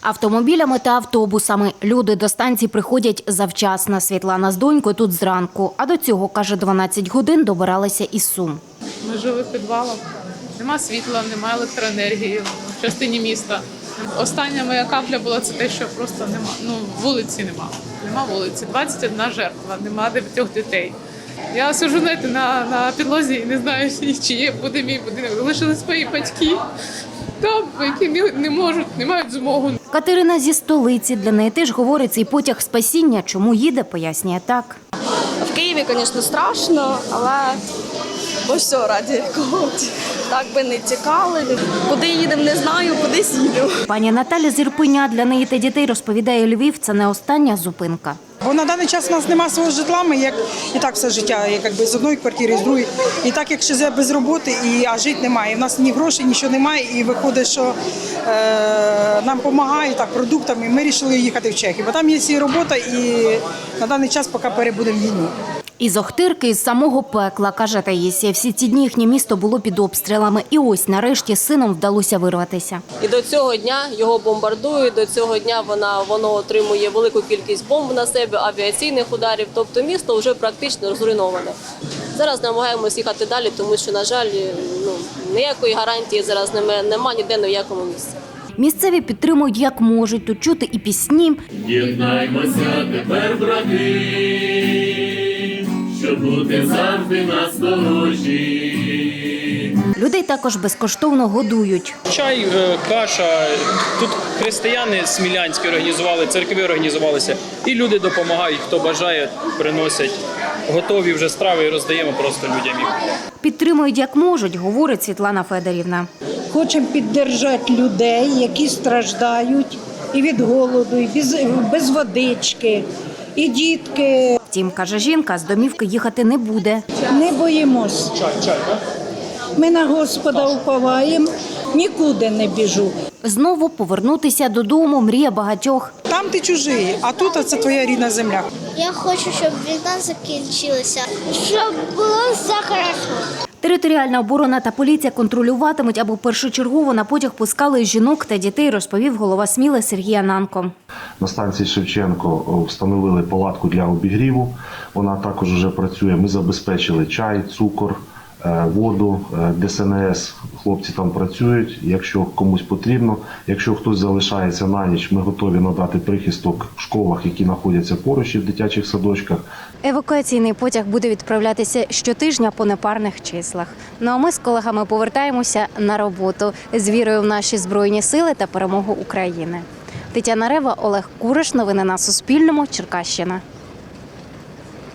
Автомобілями та автобусами люди до станції приходять завчасно. Світлана з донькою тут зранку. А до цього, каже, 12 годин добиралися із Сум. Ми жили в підвалах. Нема світла, немає електроенергії в частині міста. Остання моя капля була це те, що просто нема. Ну вулиці нема. Нема вулиці. 21 жертва, нема дев'ятьох дітей. Я сижу на, на підлозі і не знаю, чи є буде мій будинок. Залишились мої батьки, там, які не, не можуть, не мають змогу. Катерина зі столиці. Для неї теж говорить цей потяг спасіння. Чому їде, пояснює так. В Києві, звісно, страшно, але бо все раді когось. Так би не тікали. Куди їдемо, не знаю, кудись їдемо. Пані Наталя з Ірпеня для неї та дітей розповідає Львів. Це не остання зупинка. Бо на даний час у нас немає свого житла, ми як і так все життя, якби з одної квартири, з другої. І так як ще без роботи, і а жити немає. У нас ні грошей, нічого немає. І виходить, що е, нам допомагають так продуктами. Ми вирішили їхати в Чехію, бо там є і робота, і на даний час поки перебудемо війну. Із Охтирки, із самого пекла, каже Таїсія, всі ці дні їхнє місто було під обстрілами. І ось нарешті сином вдалося вирватися. І до цього дня його бомбардують. До цього дня вона воно отримує велику кількість бомб на себе, авіаційних ударів. Тобто місто вже практично зруйноване. Зараз намагаємося їхати далі, тому що, на жаль, ну ніякої гарантії зараз немає, нема ніде ні в якому місці. Місцеві підтримують як можуть. Тут чути і пісні, Єднаймося тепер, брати, бути завжди на сторожі. людей також безкоштовно годують. Чай, е, каша. Тут християни смілянські організували, церкви організувалися. І люди допомагають, хто бажає, приносять готові вже страви і роздаємо просто людям їх. Підтримують як можуть, говорить Світлана Федорівна. Хочемо піддержати людей, які страждають і від голоду, і без, без водички, і дітки. Втім, каже жінка, з домівки їхати не буде. Не боїмось. Ми на Господа уповаємо, нікуди не біжу. Знову повернутися додому мрія багатьох. Там ти чужий, а тут це твоя рідна земля. Я хочу, щоб війна закінчилася, щоб було все хорошо. Територіальна оборона та поліція контролюватимуть, аби першочергово на потяг пускали жінок та дітей, розповів голова Сміли Сергій Ананко. На станції Шевченко встановили палатку для обігріву. Вона також вже працює. Ми забезпечили чай, цукор, е, воду, е, ДСНС. Хлопці там працюють. Якщо комусь потрібно, якщо хтось залишається на ніч, ми готові надати прихисток в школах, які знаходяться поруч і в дитячих садочках. Евакуаційний потяг буде відправлятися щотижня по непарних числах. Ну а ми з колегами повертаємося на роботу з вірою в наші збройні сили та перемогу України. Тетяна Рева, Олег Куриш. Новини на Суспільному. Черкащина.